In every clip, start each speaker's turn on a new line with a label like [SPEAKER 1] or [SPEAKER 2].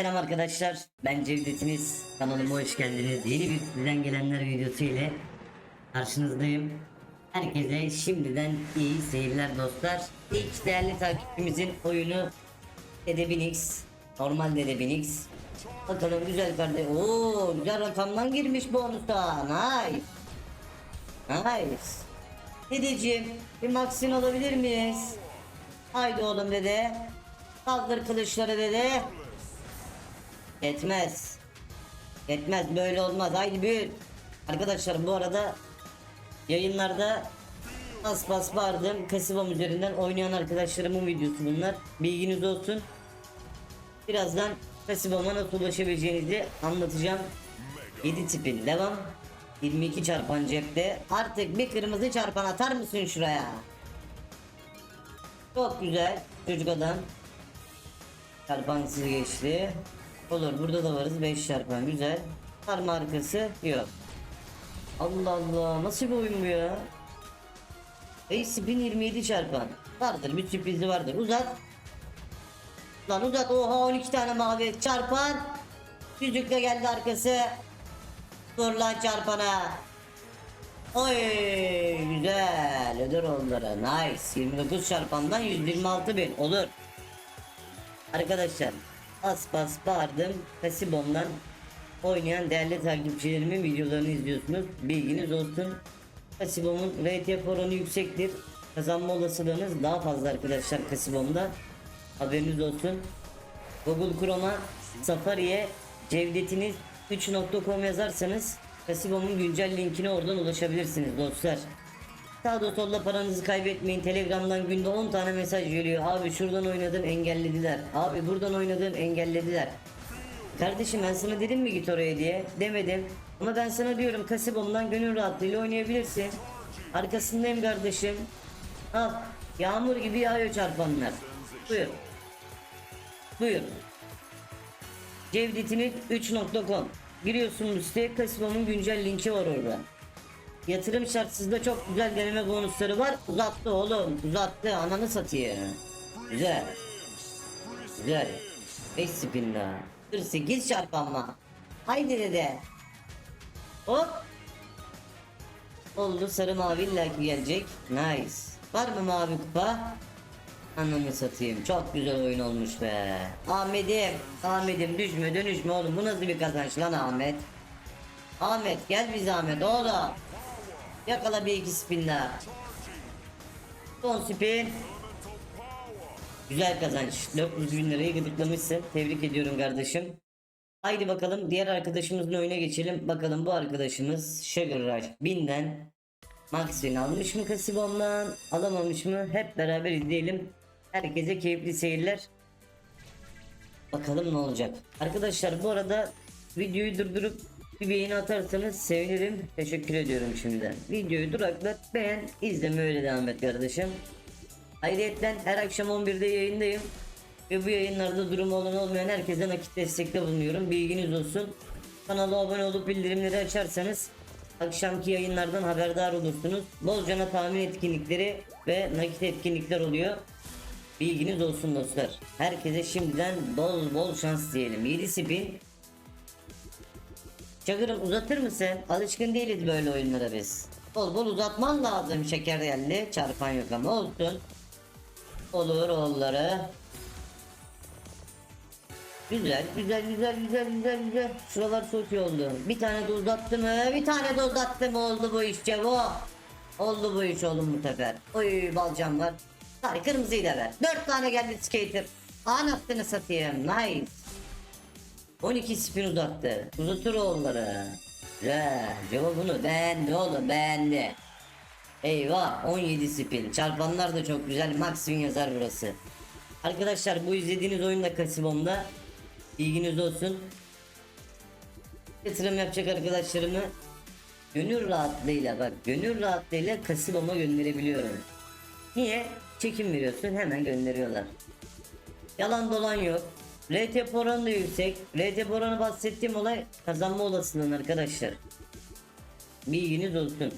[SPEAKER 1] selam arkadaşlar. Ben Cevdet'iniz. Kanalıma hoş geldiniz. Yeni bir sizden gelenler videosu ile karşınızdayım. Herkese şimdiden iyi seyirler dostlar. İlk değerli takipçimizin oyunu Dede Binix. Normal Dede Binix. Bakalım güzel kardeş. Oo güzel rakamdan girmiş bonusta. Nice. Nice. Dedeciğim bir maksin alabilir miyiz? Haydi oğlum dede. Kaldır kılıçları dede. Yetmez. Yetmez böyle olmaz. Haydi büyür. Arkadaşlar bu arada yayınlarda bas bas bağırdım. Kasivom üzerinden oynayan arkadaşlarımın videosu bunlar. Bilginiz olsun. Birazdan Kasivom'a nasıl ulaşabileceğinizi anlatacağım. 7 tipin devam. 22 çarpan cepte. Artık bir kırmızı çarpan atar mısın şuraya? Çok güzel çocuk adam. Çarpansız geçti. Olur burada da varız 5 çarpan güzel. Var mı arkası? Yok. Allah Allah nasıl bir oyun bu ya? Ey spin 27 çarpan. Vardır bir sürprizi vardır. Uzat. Lan uzat oha 12 tane mavi çarpan. Yüzükle geldi arkası. Dur lan çarpana. Oy güzel ödür onlara nice 29 çarpandan 126 bin olur Arkadaşlar as bas bağırdım. Kasibom'dan oynayan değerli takipçilerimin videolarını izliyorsunuz. Bilginiz olsun. Kasibom'un RTF oranı yüksektir. Kazanma olasılığınız daha fazla arkadaşlar Kasibom'da haberiniz olsun. Google Chrome'a Safari'ye Cevdetiniz 3.com yazarsanız Kasibom'un güncel linkine oradan ulaşabilirsiniz dostlar. Sağda solda paranızı kaybetmeyin. Telegram'dan günde 10 tane mesaj geliyor. Abi şuradan oynadım engellediler. Abi buradan oynadım engellediler. Kardeşim ben sana dedim mi git oraya diye? Demedim. Ama ben sana diyorum Kasibom'dan gönül rahatlığıyla oynayabilirsin. Arkasındayım kardeşim. Al. Yağmur gibi yağıyor çarpanlar. Buyur. Buyur. Cevdetiniz 3.com Giriyorsun bu siteye Kasibom'un güncel linki var orada. Yatırım şartsızda çok güzel deneme bonusları var. Uzattı oğlum uzattı ananı satıyor. Güzel. Güzel. 5 spin daha. 48 çarpanma. Haydi dede. Hop. Oldu sarı mavi illaki gelecek. Nice. Var mı mavi kupa? Ananı satayım. Çok güzel oyun olmuş be. Ahmet'im. Ahmet'im düşme dönüşme oğlum. Bu nasıl bir kazanç lan Ahmet? Ahmet gel bir zahmet oğlum. Yakala bir iki spin daha. Son spin. Güzel kazanç. 400 bin lirayı gıdıklamışsın. Tebrik ediyorum kardeşim. Haydi bakalım diğer arkadaşımızın oyuna geçelim. Bakalım bu arkadaşımız Sugar Rush 1000'den Maxwell almış mı Kasibom'dan alamamış mı hep beraber izleyelim. Herkese keyifli seyirler. Bakalım ne olacak. Arkadaşlar bu arada videoyu durdurup bir beğeni atarsanız sevinirim. Teşekkür ediyorum şimdiden. Videoyu duraklat beğen izleme öyle devam et kardeşim. Ayrıca her akşam 11'de yayındayım. Ve bu yayınlarda durumu olan olmayan herkese nakit destekte bulunuyorum. Bilginiz olsun. Kanala abone olup bildirimleri açarsanız akşamki yayınlardan haberdar olursunuz. Bolcana tahmin etkinlikleri ve nakit etkinlikler oluyor. Bilginiz olsun dostlar. Herkese şimdiden bol bol şans diyelim. 7 spin. Çakırım uzatır mısın? Alışkın değiliz böyle oyunlara biz. Bol bol uzatman lazım şeker geldi. Çarpan yok ama olsun. Olur oğulları. Güzel, güzel, güzel, güzel, güzel, güzel. Şuralar çok iyi oldu. Bir tane de uzattı mı? Bir tane de uzattı mı? Oldu bu iş Cevo. Oldu bu iş oğlum bu sefer. Oy balcam var. Sarı kırmızıyı da ver. Dört tane geldi skater. Anasını satayım. Nice. 12 spin uzattı. Uzatır oğulları. Güzel. Cevo bunu beğendi oğlum beğendi. Eyvah 17 spin. Çarpanlar da çok güzel. Maxwin yazar burası. Arkadaşlar bu izlediğiniz oyunda Kasibom'da bilginiz olsun. Yatırım yapacak arkadaşlarımı gönül rahatlığıyla bak gönül rahatlığıyla Kasibom'a gönderebiliyorum. Niye? Çekim veriyorsun hemen gönderiyorlar. Yalan dolan yok. RT oranı da yüksek. RT oranı bahsettiğim olay kazanma olasılığın arkadaşlar. Bilginiz olsun.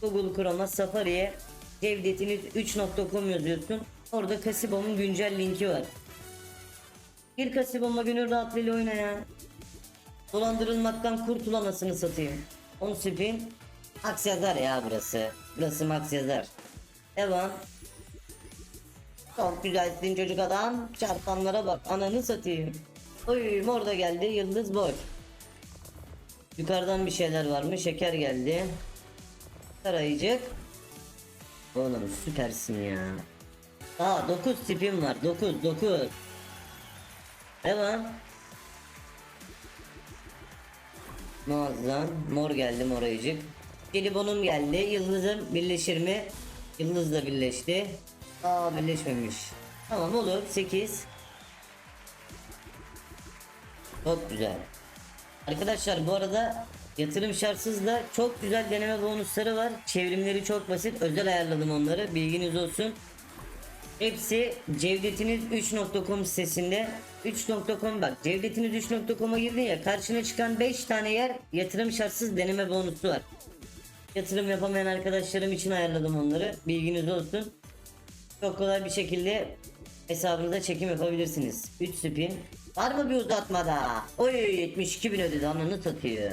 [SPEAKER 1] Google Chrome'a Safari'ye cevdetiniz 3.com yazıyorsun. Orada Kasibom'un güncel linki var. Bir kasibonla gönül rahatlığıyla oyna ya. Dolandırılmaktan kurtul anasını satayım. 10 spin. Max yazar ya burası. Burası max yazar. Devam. Çok güzelsin çocuk adam. Çarpanlara bak ananı satayım. Oy mor da geldi yıldız boş. Yukarıdan bir şeyler var mı? Şeker geldi. Sarayıcık. Oğlum süpersin ya. Aa 9 tipim var. 9 9. Devam. Muazzam. Mor geldi mor ayıcık. Jelibonum geldi. Yıldızım birleşir mi? Yıldız da birleşti. Aa birleşmemiş. Tamam olur. 8. Çok güzel. Arkadaşlar bu arada yatırım şartsız da çok güzel deneme bonusları var. Çevrimleri çok basit. Özel ayarladım onları. Bilginiz olsun. Hepsi cevdetiniz3.com sitesinde 3.com bak cevdetiniz3.com'a girdin ya karşına çıkan 5 tane yer yatırım şartsız deneme bonusu var. Yatırım yapamayan arkadaşlarım için ayarladım onları. Bilginiz olsun. Çok kolay bir şekilde hesabınıza çekim yapabilirsiniz. 3 spin. Var mı bir uzatma daha? Oy 72 bin ödedi ananı satıyor.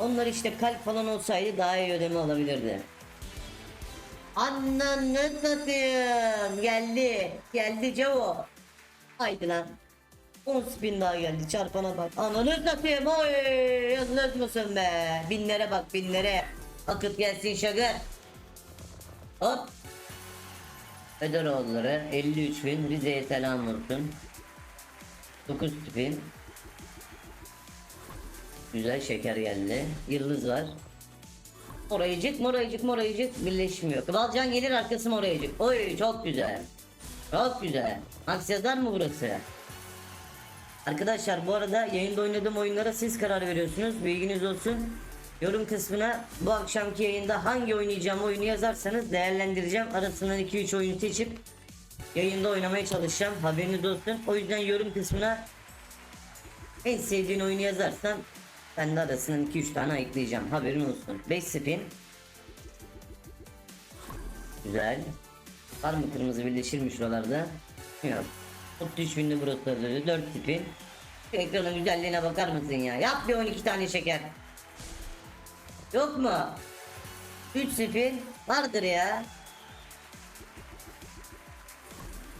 [SPEAKER 1] Onlar işte kalp falan olsaydı daha iyi ödeme alabilirdi. Ananı satayım. Geldi. Geldi Cavo. Haydi lan. 10 spin daha geldi çarpana bak. Ananı satayım oy. Yazılır mısın be? Binlere bak binlere. Akıt gelsin şagır. Hop. Öderoğulları 53 bin Rize'ye selam olsun. 9 spin. Güzel şeker geldi. Yıldız var. Morayıcık, morayıcık, morayıcık birleşmiyor. Kıvalcan gelir arkası morayıcık. Oy çok güzel. Çok güzel. Max yazar mı burası? Arkadaşlar bu arada yayında oynadığım oyunlara siz karar veriyorsunuz. Bilginiz olsun. Yorum kısmına bu akşamki yayında hangi oynayacağım oyunu yazarsanız değerlendireceğim. Arasından 2-3 oyun seçip yayında oynamaya çalışacağım. Haberiniz olsun. O yüzden yorum kısmına en sevdiğin oyunu yazarsan ben de arasından 2-3 tane ayıklayacağım. Haberin olsun. 5 spin. Güzel. Var mı kırmızı birleşir mi şuralarda? Yok. 33 binli burası 4 spin. Şu ekranın güzelliğine bakar mısın ya? Yap bir 12 tane şeker. Yok mu? 3 spin vardır ya.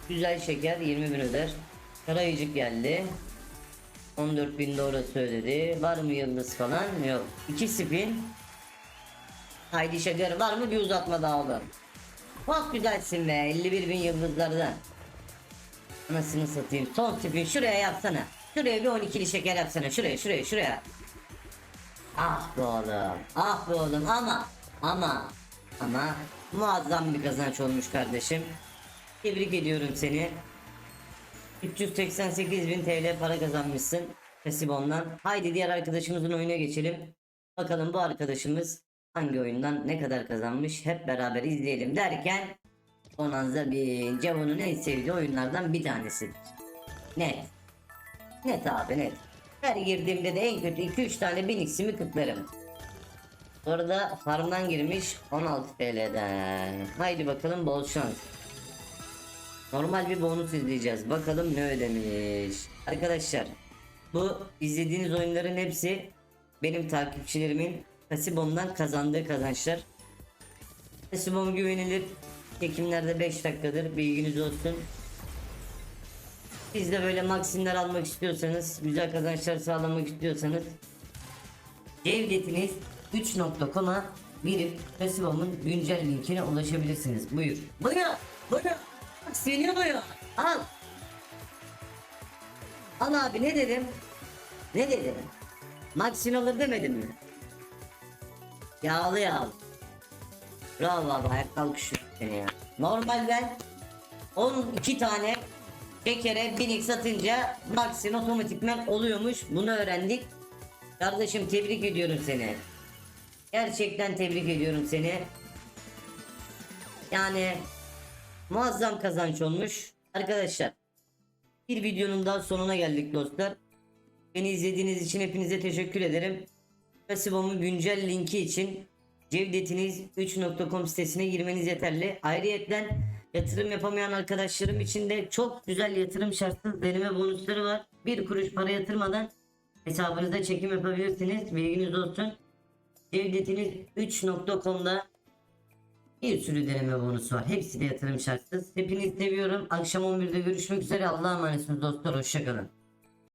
[SPEAKER 1] Güzel şeker 20 bin öder. Karayıcık geldi. 14 bin de orası ödedi. Var mı yıldız falan? Yok. 2 spin. Haydi şeker var mı bir uzatma daha olur. Çok güzelsin be 51 bin yıldızlardan. Anasını satayım. Son spin şuraya yapsana. Şuraya bir 12'li şeker yapsana. Şuraya şuraya şuraya. Ah be oğlum. Ah be oğlum ama ama ama muazzam bir kazanç olmuş kardeşim. Tebrik ediyorum seni. 388 bin TL para kazanmışsın Fesibon'dan. Haydi diğer arkadaşımızın oyuna geçelim. Bakalım bu arkadaşımız hangi oyundan ne kadar kazanmış hep beraber izleyelim derken Bonanza bin Cavo'nun en sevdiği oyunlardan bir tanesidir. Net. Net abi net. Her girdiğimde de en kötü 2-3 tane Binix'imi kıtlarım. Bu arada farmdan girmiş 16 TL'den. Haydi bakalım bol şans. Normal bir bonus izleyeceğiz. Bakalım ne ödemiş. Arkadaşlar bu izlediğiniz oyunların hepsi benim takipçilerimin Kasibom'dan kazandığı kazançlar. Kasibom güvenilir. Çekimlerde 5 dakikadır bilginiz olsun. Siz de böyle maksimler almak istiyorsanız, güzel kazançlar sağlamak istiyorsanız Cevdetiniz 3.com'a girip Kasibom'un güncel linkine ulaşabilirsiniz. Buyur. Buyur. Buyur. Seni buyur. Al. Al abi ne dedim? Ne dedim? Maxin alır demedim mi? Yağlı yağlı. Bravo abi ayak kalkışıyor seni ya. Normal ben 12 tane şekere 1000x satınca Maxin otomatikman oluyormuş. Bunu öğrendik. Kardeşim tebrik ediyorum seni. Gerçekten tebrik ediyorum seni. Yani muazzam kazanç olmuş. Arkadaşlar bir videonun daha sonuna geldik dostlar. Beni izlediğiniz için hepinize teşekkür ederim. Kasibom'un güncel linki için cevdetiniz3.com sitesine girmeniz yeterli. Ayrıyeten Yatırım yapamayan arkadaşlarım için de çok güzel yatırım şartsız deneme bonusları var. Bir kuruş para yatırmadan hesabınıza çekim yapabilirsiniz. Bilginiz olsun. Cevdetiniz 3.com'da bir sürü deneme bonusu var. Hepsi de yatırım şartsız. Hepinizi seviyorum. Akşam 11'de görüşmek üzere. Allah'a emanetsiniz dostlar. Hoşçakalın.